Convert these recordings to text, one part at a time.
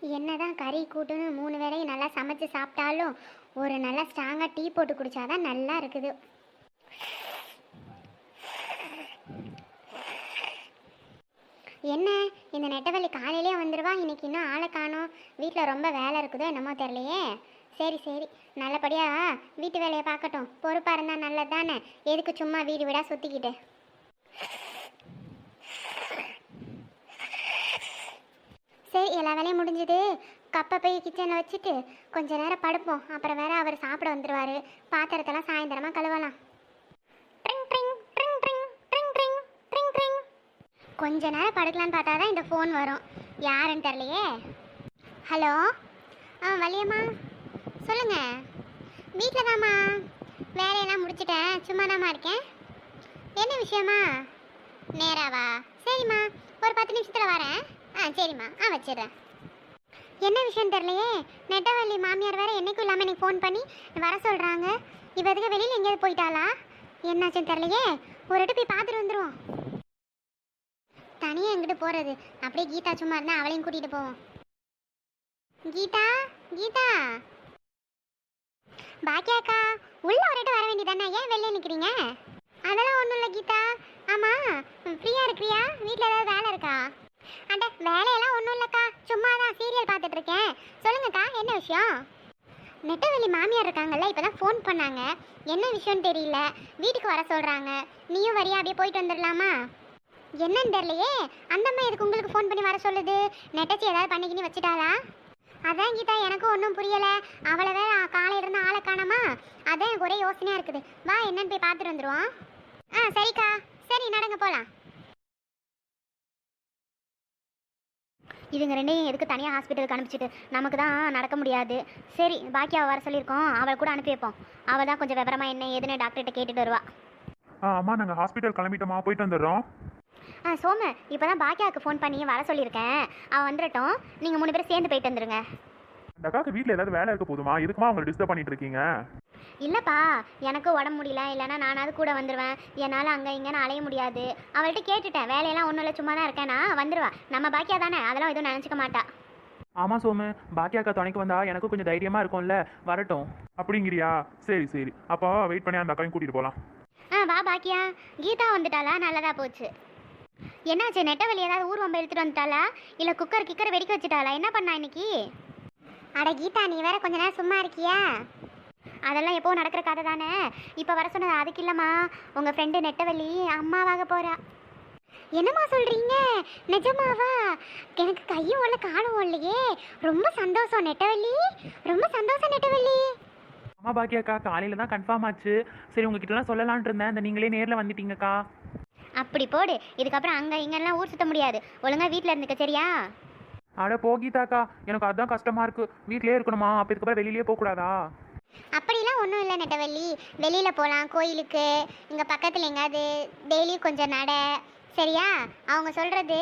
என்னதான் கறி கூட்டுன்னு மூணு வேளையும் நல்லா சமைச்சு சாப்பிட்டாலும் ஒரு நல்லா ஸ்ட்ராங்காக டீ போட்டு குடிச்சாதான் நல்லா இருக்குது. என்ன? இந்த நெட்டவள்ளி காலையிலே வந்துடுவா இன்னைக்கு இன்னும் ஆளை காணும். வீட்டில் ரொம்ப வேலை இருக்குதோ என்னமோ தெரியலையே. சரி சரி. நல்லபடியாக வீட்டு வேலையை பார்க்கட்டும். பொறுப்பாக இருந்தால் நல்லது தானே எதுக்கு சும்மா வீடு வீடாக சுற்றிக்கிட்டு சரி எல்லா வேலையும் முடிஞ்சுது. கப்பை போய் கிச்சனில் வச்சுட்டு கொஞ்ச நேரம் படுப்போம். அப்புறம் வேற அவர் சாப்பிட வந்துடுவார் பாத்திரத்தெல்லாம் சாயந்தரமாக கழுவலாம். ட்ரிங், ட்ரிங், ட்ரிங், ட்ரிங், ட்ரிங், ட்ரிங், ட்ரிங். கொஞ்ச நேரம் படுக்கலான்னு பார்த்தா தான் இந்த ஃபோன் வரும். யாருன்னு தெரியலையே? ஹலோ ஆ வலியம்மா சொல்லுங்கள் வீட்டில் தாம்மா. வேலையெல்லாம் முடிச்சிட்டேன். சும்மா தாம்மா இருக்கேன். என்ன விஷயமா? நேராவா? சரிம்மா. ஒரு பத்து நிமிஷத்தில் வரேன். சரிம்மா. ஆ வச்சிடுறேன். என்ன விஷயம் தெரியலையே? நெட்டவள்ளி மாமியார் வேறு என்னைக்கும் இல்லாமல் எனக்கு ஃபோன் பண்ணி வர சொல்கிறாங்க இவ எதுக்கு வெளியில் எங்கேயாவது போயிட்டாளா? என்னாச்சுன்னு தெரியலையே? ஒரு வாட்டி போய் பார்த்துட்டு வந்துருவோம். தனியாக எங்கிட்டு போகிறது அப்படியே கீதா சும்மா இருந்தால் அவளையும் கூட்டிகிட்டு போவோம். கீதா கீதா. பாக்கியாக்கா உள்ள ஒரு வாட்டி வர வேண்டியதானே ஏன் வெளியே நிற்கிறீங்க அதெல்லாம் ஒன்றும் இல்லை கீதா. ஆமாம் ஃப்ரீயாக இருக்கிறியா? வீட்டில் ஏதாவது வேலை இருக்கா? அட வேலையெல்லாம் ஒன்றும் இல்லைக்கா. சும்மா தான் சீரியல் பார்த்துட்டு இருக்கேன் சொல்லுங்கக்கா என்ன விஷயம்? நெட்டவெளி மாமியார் இருக்காங்கல்ல இப்போ தான் ஃபோன் பண்ணாங்க. என்ன விஷயம்னு தெரியல. வீட்டுக்கு வர சொல்கிறாங்க நீயும் வரியா அப்படியே போயிட்டு வந்துடலாமா? என்னன்னு தெரியலையே. அந்த அம்மா எதுக்கு உங்களுக்கு ஃபோன் பண்ணி வர சொல்லுது? நெட்டச்சி ஏதாவது பண்ணிக்கின்னு வச்சுட்டாளா? அதான் கீதா எனக்கும் ஒன்றும் புரியலை. அவளை வேற காலையில இருந்து ஆளை காணாமா? அதான் எனக்கு ஒரே யோசனையாக இருக்குது. வா என்னன்னு போய் பார்த்துட்டு வந்துடுவோம் ஆ சரிக்கா. சரி நடங்க போகலாம் இவங்க ரெண்டையும் எதுக்கு தனியாக ஹாஸ்பிட்டலுக்கு அனுப்பிச்சிட்டு? நமக்கு தான் நடக்க முடியாது. சரி பாக்கியாவை வர சொல்லியிருக்கோம். அவளை கூட அனுப்பி வைப்போம். அவள் தான் கொஞ்சம் விவரமா என்ன ஏதுன்னு டாக்டர்கிட்ட கேட்டுட்டு வருவா. ஆ அம்மா நாங்கள் ஹாஸ்பிட்டல் கிளம்பிட்டோமா போயிட்டு வந்துடுறோம். ஆ சோமு இப்போ தான் பாக்கியாவுக்கு ஃபோன் பண்ணி வர சொல்லியிருக்கேன். அவள் வந்துடட்டும். நீங்கள் மூணு பேரும் சேர்ந்து போயிட்டு வந்துருங்க. அந்த அக்காவுக்கு வீட்டில் ஏதாவது வேலை இருக்க போதுமா? இதுக்குமா அவங்களை டிஸ்டர்ப் பண்ணிட்டு இருக்கீங்க இல்லைப்பா எனக்கு உடம்பு முடியல. இல்லைன்னா நானாவது கூட வந்துடுவேன் என்னால் அங்கே இங்கேன்னு அலைய முடியாது. அவள்கிட்ட கேட்டுட்டேன். வேலையெல்லாம் ஒன்றும் இல்லை சும்மா தான் இருக்கேனா வந்துடுவா நம்ம பாக்கியா தானே? அதெல்லாம் எதுவும் நினச்சிக்க மாட்டா. ஆமாம் சோமு. பாக்கியா அக்கா துணைக்கு வந்தா எனக்கும் கொஞ்சம் தைரியமாக இருக்கும்ல. வரட்டும். அப்படிங்கிறியா? சரி சரி. அப்போ வெயிட் பண்ணி அந்த அக்காவையும் கூட்டிகிட்டு போகலாம் ஆ வா பாக்கியா. கீதா வந்துட்டாளா? நல்லதா போச்சு. என்னாச்சு? நெட்டவழி ஏதாவது ஊர் வம்ப எடுத்துட்டு வந்துட்டாளா? இல்லை குக்கர் கிக்கர் வெடிக்க வச்சுட்டாளா? என்ன பண்ணா இன்னைக்கு? அட கீதா நீ வேற கொஞ்ச நேரம் சும்மா இருக்கியா? அதெல்லாம் எப்போ நடக்கிற கதை தானே? இப்போ வர சொன்னது அதுக்கு இல்லைம்மா. உங்கள் ஃப்ரெண்டு நெட்டவள்ளி அம்மாவாக போகிறா என்னம்மா சொல்கிறீங்க நிஜமாவா? எனக்கு கையும் ஒல்ல காலும் இல்லையே ரொம்ப சந்தோஷம் நெட்டவள்ளி. ரொம்ப சந்தோஷம் நெட்டவள்ளி. ஆமாம் பாக்கியா அக்கா காலையில் தான் கன்ஃபார்ம் ஆச்சு. சரி உங்ககிட்டலாம் சொல்லலாம்னு இருந்தேன். இந்த நீங்களே நேரில் வந்துட்டீங்கக்கா அப்படி போடு. இதுக்கப்புறம் அங்கே இங்கெல்லாம் ஊர் சுத்த முடியாது. ஒழுங்கா வீட்டில் இருந்துக்க சரியா? அட போகிதாக்கா எனக்கு அதுதான் கஷ்டமாக இருக்கு. வீட்லயே இருக்கணுமா? அப்ப இதுக்கப்புறம் வெளியிலே போகக்கூடாதா அப்படிலாம் ஒன்றும் இல்லை நெட்டவள்ளி. வெளியில் போகலாம் கோயிலுக்கு. இங்கே பக்கத்தில் எங்கேயாவது டெய்லியும் கொஞ்சம் நட. சரியா? அவங்க சொல்கிறது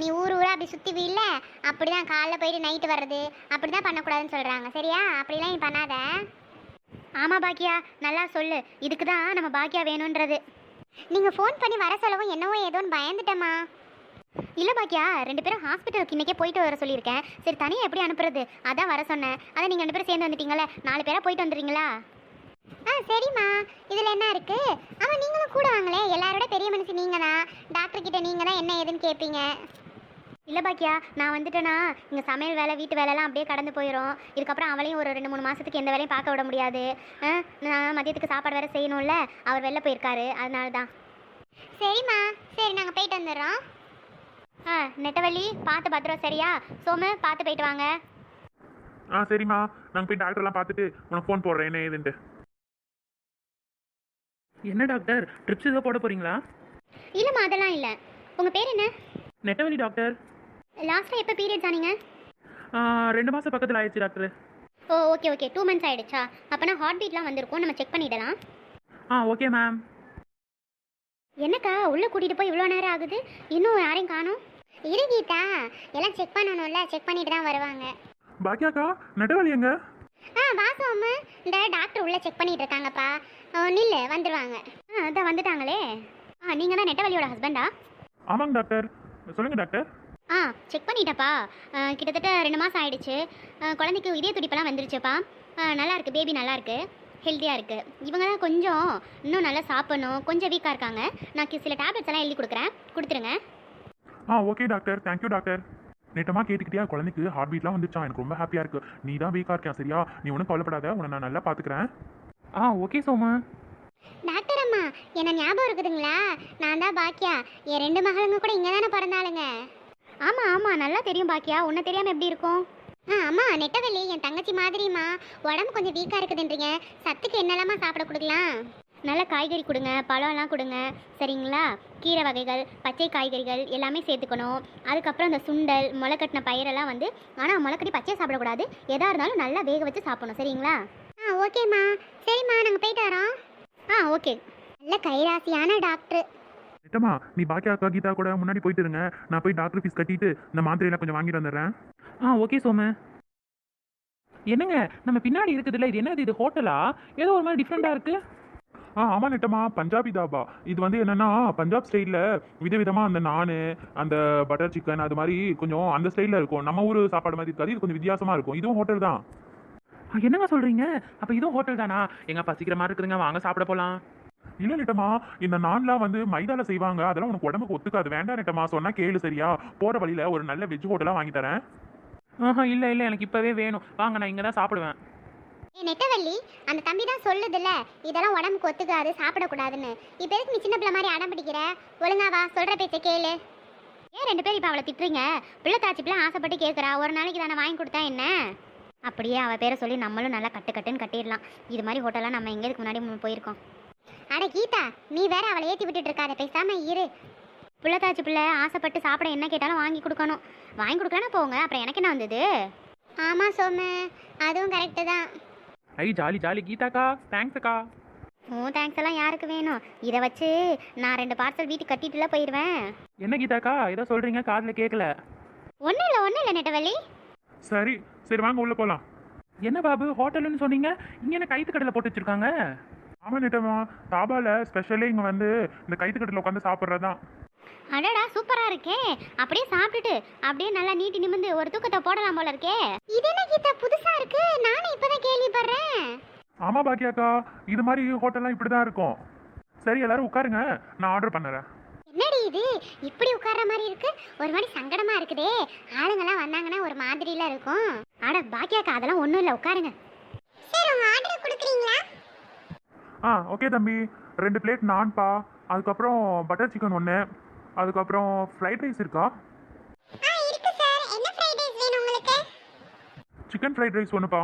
நீ ஊர் ஊராக அப்படி சுற்றுவில்ல அப்படி தான் காலைல போயிட்டு நைட்டு வர்றது. அப்படி தான் பண்ணக்கூடாதுன்னு சொல்கிறாங்க சரியா? அப்படிலாம் நீ பண்ணாத? ஆமாம் பாக்கியா. நல்லா சொல்லு. இதுக்கு தான் நம்ம பாக்கியா வேணுன்றது. நீங்கள் ஃபோன் பண்ணி வர சொல்லவும் என்னவோ ஏதோன்னு பயந்துட்டேம்மா. இல்லை பாக்கியா ரெண்டு பேரும் ஹாஸ்பிட்டலுக்கு இன்றைக்கே போயிட்டு வர சொல்லியிருக்கேன். சரி தனியாக எப்படி அனுப்புறது? அதான் வர சொன்னேன். அதான் நீங்கள் ரெண்டு பேரும் சேர்ந்து வந்துட்டீங்களே நாலு பேராக போயிட்டு வந்துடுறீங்களா? ஆ சரிம்மா. இதில் என்ன இருக்குது ஆமாம் நீங்களும் கூட வாங்களே. எல்லாரோட பெரிய மனுஷன் நீங்கள் தான் டாக்டர் கிட்ட நீங்கள் தான் என்ன ஏதுன்னு கேட்பீங்க இல்லை பாக்கியா நான் வந்துட்டேன்னா இங்கே சமையல் வேலை வீட்டு வேலைலாம் அப்படியே கடந்து போயிடும் இதுக்கப்புறம் அவளையும் ஒரு ரெண்டு மூணு மாதத்துக்கு எந்த வேலையும் பார்க்க விட முடியாது. நான் மதியத்துக்கு சாப்பாடு வேறு செய்யணும்ல. அவர் வெளில போயிருக்காரு. அதனால தான் சரிம்மா. சரி நாங்கள் போயிட்டு வந்துடுறோம். ஆ நெட்டவள்ளி பார்த்து பத்திரம் சரியா? சோமு பார்த்து போயிட்டு வாங்க. ஆ சரிம்மா. நாங்கள் போய் டாக்டர்லாம் பார்த்துட்டு உனக்கு ஃபோன் போடுறேன். என்ன ஏதுன்ட்டு. என்ன டாக்டர் ட்ரிப்ஸ் ஏதோ போட போகிறீங்களா இல்லைம்மா அதெல்லாம் இல்லை. உங்கள் பேர் என்ன? நெட்டவழி டாக்டர் லாஸ்ட்டாக எப்போ பீரியட்ஸ் ஆனீங்க ஆ, ரெண்டு மாதம் பக்கத்தில் ஆயிடுச்சு doctor oh okay okay two months ஆயிடுச்சா? அப்போனா ஹார்ட் பீட்லாம் வந்திருக்கும் நம்ம செக் பண்ணிடலாம். ஆ ஓகே மேம் என்னக்கா உள்ளே கூட்டிகிட்டு போய் இவ்வளோ நேரம் ஆகுது? இன்னும் யாரையும் காணும்? இரு கீதா எல்லாம் செக் பண்ணணும்ல செக் பண்ணிட்டு தான் வருவாங்க. பாக்கியாக்கா நெட்டவழி எங்க? ஆ வாசம் இந்த டாக்டர் உள்ளே செக் பண்ணிட்டு இருக்காங்கப்பா. நில்லு வந்துடுவாங்க ஆ அதான் வந்துட்டாங்களே. ஆ நீங்கள் தான் நெட்டவழியோட ஹஸ்பண்டா ஆமாங்க டாக்டர் சொல்லுங்கள் டாக்டர் ஆ செக் பண்ணிட்டப்பா கிட்டத்தட்ட ரெண்டு மாதம் ஆயிடுச்சு. குழந்தைக்கு இதய துடிப்பெல்லாம் வந்துருச்சுப்பா. நல்லா இருக்கு பேபி நல்லா இருக்கு. ஹெல்த்தியாக இருக்கு. இவங்க தான் கொஞ்சம் இன்னும் நல்லா சாப்பிடணும். கொஞ்சம் வீக்காக இருக்காங்க. நான் சில டேப்லெட்ஸ் எல்லாம் எழுதி கொடுக்குறேன். கொடுத்துருங்க. ஆ okay doctor thank you doctor நேட்டமா கேட்டுக்கிட்டியா? குழந்தைக்கு ஹார்ட் பீட்லாம் வந்துச்சான் எனக்கு ரொம்ப ஹாப்பியாக இருக்கு. நீ தான் வீக்காக இருக்கியா? சரியா? நீ ஒன்றும் கவலைப்படாத. உன்னை நான் நல்லா பார்த்துக்கிறேன் ஆ ஓகே சோமு. டாக்டர் அம்மா என்ன ஞாபகம் இருக்குதுங்களா? நான் தான் பாக்கியா. என் ரெண்டு மகளுங்க கூட இங்கே தானே பிறந்தாளுங்க. ஆமாம் ஆமாம் நல்லா தெரியும் பாக்கியா. உன்னை தெரியாமல் எப்படி இருக்கும்? ஆ அம்மா நெட்டவள்ளி என் தங்கச்சி மாதிரிம்மா. உடம்பு கொஞ்சம் வீக்காக இருக்குதுன்றீங்க. சத்துக்கு என்னெல்லாமா சாப்பிட கொடுக்கலாம்? நல்ல காய்கறி கொடுங்க பழம்லாம் கொடுங்க சரிங்களா? கீரை வகைகள் பச்சை காய்கறிகள் எல்லாமே சேர்த்துக்கணும். அதுக்கப்புறம் இந்த சுண்டல் முளைக்கட்டின பயிரெல்லாம் வந்து ஆனால் முளைக்கட்டி பச்சையை சாப்பிடக்கூடாது. எதாக இருந்தாலும் நல்லா வேக வச்சு சாப்பிடணும் சரிங்களா? ஆ ஓகேம்மா. சரிம்மா நாங்கள் போயிட்டு வரோம். ஆ ஓகே. நல்ல கைராசியான டாக்டர். நெட்டமா நீ பாக்கியா அக்கா கீதா கூட முன்னாடி போயிட்டு இருங்க. நான் போய் டாக்டர் ஃபீஸ் கட்டிட்டு இந்த மாத்திரையெல்லாம் கொஞ்சம் வாங்கிட்டு வந்துடுறேன். ஆ ஓகே சோமு. என்னங்க நம்ம பின்னாடி இருக்குதுல்ல இது என்னது இது ஹோட்டலா? ஏதோ ஒரு மாதிரி டிஃப்ரெண்ட்டாக இருக்கு. ஆ ஆமாம் நெட்டமா பஞ்சாபி தாபா. இது வந்து என்னன்னா பஞ்சாப் ஸ்டைலில் விதவிதமாக அந்த நான் அந்த பட்டர் சிக்கன் அது மாதிரி கொஞ்சம் அந்த ஸ்டைலில் இருக்கும். நம்ம ஊர் சாப்பாடு மாதிரி இருக்காது இது கொஞ்சம் வித்தியாசமாக இருக்கும். இதுவும் ஹோட்டல் தான். என்னங்க சொல்றீங்க? அப்போ இதுவும் ஹோட்டல் தானா? எங்க பசிக்கிற மாதிரி இருக்குதுங்க வாங்க சாப்பிட போலாம். இல்லை நெட்டமா இந்த நான்லாம் வந்து மைதால செய்வாங்க அதெல்லாம் உனக்கு உடம்புக்கு ஒத்துக்காது. வேண்டாம் நெட்டமா சொன்னா கேளு சரியா. போற வழியில ஒரு நல்ல வெஜ் ஹோட்டலாக வாங்கி தரேன். ஆஹா இல்லை இல்லை எனக்கு இப்போவே வேணும். வாங்க நான் இங்கே தான் சாப்பிடுவேன். நெட்டவள்ளி அந்த தம்பி தான் சொல்லுதுல்ல இதெல்லாம் உடம்புக்கு ஒத்துக்காது சாப்பிடக்கூடாதுன்னு. இப்போ எதுக்கு நீ சின்ன பிள்ளை மாதிரி அடம் பிடிக்கிற? ஒழுங்கா வா சொல்கிற பேச்சை கேளு. ஏன் ரெண்டு பேரும் இப்போ அவளை திட்டுறீங்க? பிள்ளை தாச்சி பிள்ளை ஆசைப்பட்டு கேட்குறா ஒரு நாளைக்கு தானே வாங்கி கொடுத்தா என்ன? அப்படியே அவள் பேரை சொல்லி நம்மளும் நல்லா கட்டு கட்டுன்னு கட்டிடலாம். இது மாதிரி ஹோட்டலாம் நம்ம எங்கே இதுக்கு முன்னாடி போயிருக்கோம். அட கீதா நீ வேற அவளை ஏற்றி விட்டுட்டு இருக்காத பேசாம இரு. பிள்ளைத்தாச்சி பிள்ளை ஆசைப்பட்டு சாப்பிட என்ன கேட்டாலும் வாங்கி கொடுக்கணும். வாங்கி கொடுக்கலன்னா போங்க அப்புறம் எனக்கு என்ன வந்தது? ஆமாம் சோமு அதுவும் கரெக்டு தான். ஐ ஜாலி ஜாலி. கீதாக்கா தேங்க்ஸ் அக்கா. ஓ தேங்க்ஸ் எல்லாம் யாருக்கு வேணும்? இதை வச்சு நான் ரெண்டு பார்சல் வீட்டுக்கு கட்டிட்டுல போயிடுவேன் என்ன கீதாக்கா? ஏதோ சொல்றீங்க காதில் கேட்கல ஒன்றும் இல்லை ஒன்றும் இல்லை நெட்டவள்ளி. சரி சரி வாங்க உள்ள போலாம். என்ன பாபு ஹோட்டல்னு சொன்னீங்க? இங்கே என்ன கைத்து கடையில் போட்டு வச்சிருக்காங்க? ஆமா நெட்டமா தாபால ஸ்பெஷலே இங்க வந்து இந்த கைத்துக்கட்டில் உட்காந்து சாப்பிட்றதான் அடடா சூப்பரா இருக்கே. அப்படியே சாப்பிட்டுட்டு அப்படியே நல்லா நீட்டி நிமிந்து ஒரு தூக்கத்தை போடலாம் போல இருக்கே. இது என்ன கீதா புதுசா இருக்கு? நானும் இப்பதான் கேள்விப்படுறேன். ஆமா பாக்கியாக்கா. இது மாதிரி ஹோட்டல்லாம் இப்படி தான் இருக்கும். சரி எல்லாரும் உட்காருங்க. நான் ஆர்டர் பண்ணுறேன். என்னடி இது? இப்படி உட்கார்ற மாதிரி இருக்கு? ஒரு மாதிரி சங்கடமா இருக்குதே. ஆளுங்கெல்லாம் வந்தாங்கன்னா ஒரு மாதிரில இருக்கும். அட பாக்கியாக்கா அதெல்லாம் ஒன்றும் இல்லை. உட்காருங்க. சரி உங்க ஆர்டர் கொடுக்குறீங்களா? ஆ ஓகே தம்பி. ரெண்டு பிளேட் நான்பா அதுக்கப்புறம் பட்டர் சிக்கன் ஒன்று அதுக்கப்புறம் ஃப்ரைட் ரைஸ் இருக்கா? சிக்கன் ஃப்ரைட் ரைஸ் ஒன்றுப்பா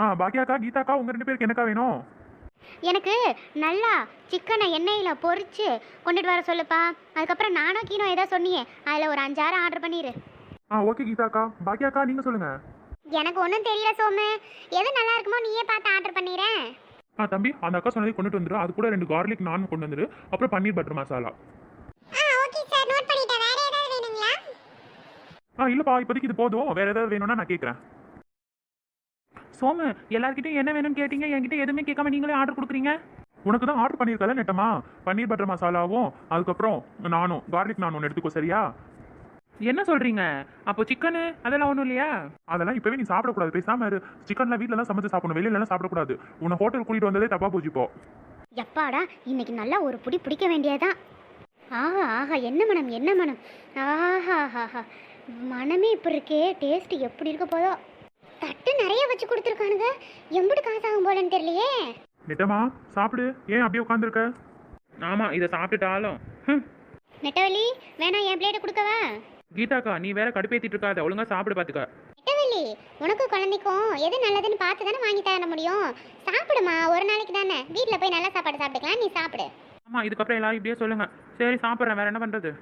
ஆ பாக்கியாக்கா கீதாக்கா உங்கள் ரெண்டு பேருக்கு என்னக்கா வேணும்? எனக்கு நல்லா சிக்கனை எண்ணெயில் பொரிச்சு கொண்டுட்டு வர சொல்லுப்பா. அதுக்கப்புறம் நானும் கீனோ ஏதோ சொன்னியே. அதில் ஒரு அஞ்சாறு ஆர்டர் பண்ணிடு ஆ ஓகே கீதாக்கா. பாக்கியாக்கா நீங்கள் சொல்லுங்கள் எனக்கு ஒன்றும் தெரியல சோமு. எது நல்லா இருக்குமோ நீயே பார்த்து ஆர்டர் பண்ணிடுறேன் ஆ தம்பி அந்த அக்கா சொன்னதை கொண்டுட்டு வந்துரு. அது கூட ரெண்டு கார்லிக் நான் கொண்டு வந்துரு. அப்புறம் பன்னீர் பட்டர் மசாலா ஆ ஓகே சார் நோட் பண்ணிட்டேன் வேற ஏதாவது வேணுங்களா ஆ இல்லைப்பா இப்போதைக்கு இது போதும். வேறு ஏதாவது வேணும்னா நான் கேட்குறேன் சோமு எல்லார்கிட்டயும் என்ன வேணும்னு கேட்டீங்க? என்கிட்ட எதுவுமே கேட்காம நீங்களே ஆர்டர் கொடுக்குறீங்க? உனக்கு தான் ஆர்டர் பண்ணியிருக்கல நெட்டமா பன்னீர் பட்டர் மசாலாவும் அதுக்கப்புறம் நானும் கார்லிக் நான் ஒன்று எடுத்துக்கோ சரியா? என்ன சொல்றீங்க? அப்போ சிக்கனு அதெல்லாம் ஒன்றும் இல்லையா? அதெல்லாம் இப்போவே நீ சாப்பிடக்கூடாது. பேசாம இரு. சிக்கன்லாம் வீட்டிலலாம் சமைச்சு சாப்பிடணும். வெளியிலலாம் சாப்பிடக்கூடாது. உன்னை ஹோட்டல் கூட்டிகிட்டு வந்ததே தப்பா போச்சு இப்போ. எப்பாடா இன்னைக்கு நல்லா ஒரு புடி பிடிக்க வேண்டியதான் ஆஹா ஆஹா என்ன மனம் என்ன மனம்? ஆஹா ஆஹா. மனமே இப்படி இருக்கே. டேஸ்ட் எப்படி இருக்க போதோ. தட்டு நிறைய வச்சு கொடுத்துருக்கானுங்க. எம்பிட்டு காசு ஆகும் போலன்னு தெரியலையே. நெட்டமா சாப்பிடு. ஏன் அப்படியே உட்காந்துருக்க ஆமா இதை சாப்பிட்டுட்டாலும். ஹம். நெட்டவள்ளி வேணா என் பிளேட்டை கொடுக்கவா? கீதாக்கா நீ வேற கடுப்பேத்திட்டு இருக்காத. ஒழுங்கா சாப்பிடு பாத்துக்க. நெட்டவள்ளி உனக்கும் குழந்தைக்கும் எது நல்லதுன்னு பார்த்து தானே வாங்கி தர முடியும்? சாப்பிடுமா ஒரு நாளைக்கு தானே. வீட்டில் போய் நல்ல சாப்பாடு சாப்பிட்டுக்கலாம். நீ சாப்பிடு. ஆமா இதுக்கப்புறம் எல்லாரும் இப்படியே சொல்லுங்க. சரி சாப்பிட்றேன். வேற என்ன பண்றது?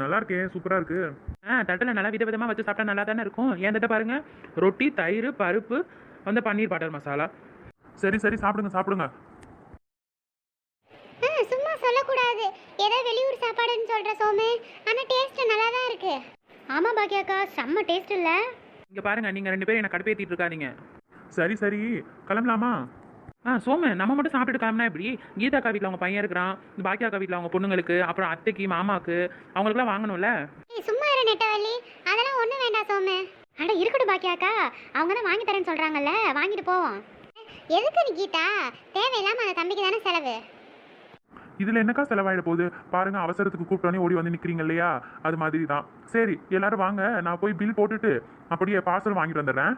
நல்லா இருக்கே சூப்பராக இருக்கு ஆ தட்டில் நல்லா விதவிதமா வச்சு சாப்பிட்டா நல்லா தானே இருக்கும் ஏன் தட்டை பாருங்க ரொட்டி தயிர் பருப்பு வந்து பன்னீர் பட்டர் மசாலா சரி சரி சாப்பிடுங்க சாப்பிடுங்க சும்மா சொல்லக்கூடாது ஏதோ வெளியூர் சாப்பாடுன்னு சொல்ற சோமே ஆனா டேஸ்ட் நல்லா தான் இருக்கு ஆமா பாக்கியாக்கா செம்ம டேஸ்ட் இல்ல இங்க பாருங்க நீங்க ரெண்டு பேரும் என்ன கடுப்பேத்திட்டு இருக்காதீங்க சரி சரி கிளம்பலாமா ஆ சோமு நம்ம மட்டும் சாப்பிட்டுட்டு கிளம்புனா எப்படி? கீதா அக்கா வீட்டில் அவங்க பையன் இருக்கிறான் பாக்கியா அக்கா வீட்டில் அவங்க பொண்ணுங்களுக்கு அப்புறம் அத்தைக்கு மாமாக்கு அவங்களுக்குலாம் வாங்கணும்ல? ஏய் சும்மா இரு நெட்டவள்ளி. அதெல்லாம் ஒன்றும் வேண்டாம் சோமு. அட இருக்கட்டும் பாக்கியாக்கா அவங்க தான் வாங்கி தரேன்னு சொல்கிறாங்கல்ல வாங்கிட்டு போவோம். எதுக்கு நீ கீதா? தேவையில்லாமல் அந்த தம்பிக்கு தானே செலவு? இதுல என்னக்கா செலவாயிட போகுது? பாருங்க அவசரத்துக்கு கூப்பிட்டோன்னே ஓடி வந்து நிக்கிறீங்க இல்லையா? அது மாதிரி தான் சரி எல்லாரும் வாங்க. நான் போய் பில் போட்டுட்டு அப்படியே பார்சல் வாங்கிட்டு வந்துடுறேன்.